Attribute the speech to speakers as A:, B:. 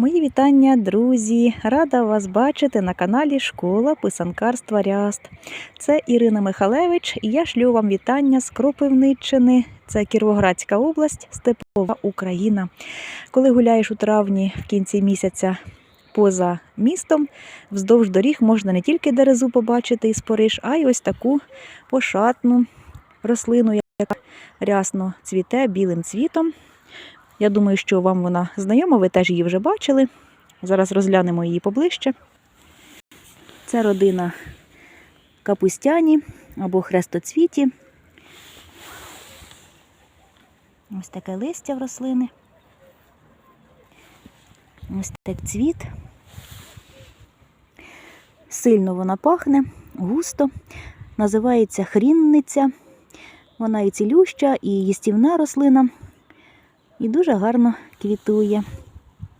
A: Мої вітання, друзі! Рада вас бачити на каналі Школа писанкарства Ряст. Це Ірина Михалевич, і я шлю вам вітання з Кропивниччини. Це Кіровоградська область, Степова Україна. Коли гуляєш у травні в кінці місяця поза містом, вздовж доріг можна не тільки дерезу побачити і спориш, а й ось таку пошатну рослину, яка рясно цвіте білим цвітом. Я думаю, що вам вона знайома, ви теж її вже бачили. Зараз розглянемо її поближче. Це родина капустяні або хрестоцвіті. Ось таке листя в рослини. Ось так цвіт. Сильно вона пахне, густо. Називається хрінниця. Вона і цілюща, і їстівна рослина і дуже гарно квітує.